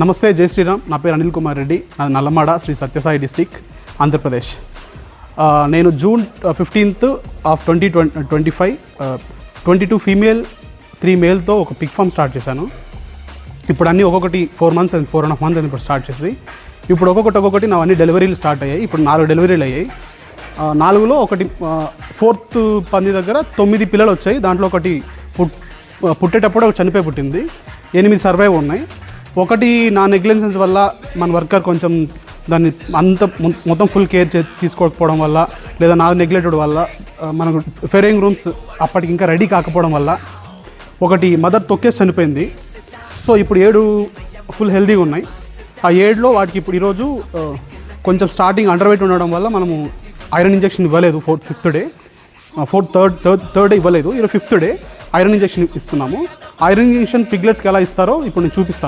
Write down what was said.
నమస్తే జై శ్రీరామ్. నా పేరు అనిల్ కుమార్ రెడ్డి. నాది నల్లమాడ శ్రీ సత్యసాయి డిస్టిక్ ఆంధ్రప్రదేశ్. నేను June fifteenth of twenty twenty twenty five twenty two female three మేల్తో ఒక పిక్ ఫామ్ స్టార్ట్ చేశాను. ఇప్పుడు అన్నీ ఒక్కొక్కటి four months and four and half month ఇప్పుడు స్టార్ట్ చేసి ఇప్పుడు ఒక్కొక్కటి ఒక్కొక్కటి నా అన్ని డెలివరీలు స్టార్ట్ అయ్యాయి. ఇప్పుడు నాలుగు డెలివరీలు అయ్యాయి. నాలుగులో ఒకటి ఫోర్త్ పంది దగ్గర తొమ్మిది పిల్లలు వచ్చాయి. దాంట్లో ఒకటి పుట్ పుట్టేటప్పుడు ఒక చనిపోయి పుట్టింది. ఎనిమిది సర్వైవ్ ఉన్నాయి. ఒకటి నా నెగ్లెన్సెన్స్ వల్ల మన వర్కర్ కొంచెం దాన్ని అంత మొత్తం ఫుల్ కేర్ చే తీసుకోకపోవడం వల్ల లేదా నా నెగ్లెక్టెడ్ వల్ల మనకు ఫెరింగ్ రూమ్స్ అప్పటికి ఇంకా రెడీ కాకపోవడం వల్ల ఒకటి మదర్ తొక్కేసి చనిపోయింది. సో ఇప్పుడు ఏడు ఫుల్ హెల్తీగా ఉన్నాయి. ఆ ఏడులో వాటికి ఇప్పుడు ఈరోజు కొంచెం స్టార్టింగ్ అండర్ వెయిట్ ఉండడం వల్ల మనము ఐరన్ ఇంజెక్షన్ ఇవ్వలేదు fourth fifth day. Fourth third third third day ఇవ్వలేదు. ఈరోజు ఫిఫ్త్ డే ఐరన్ ఇంజెక్షన్ ఇస్తున్నాము. ఐరన్ ఇంజెక్షన్ పిగ్లెట్స్కి ఎలా ఇస్తారో ఇప్పుడు నేను చూపిస్తాను.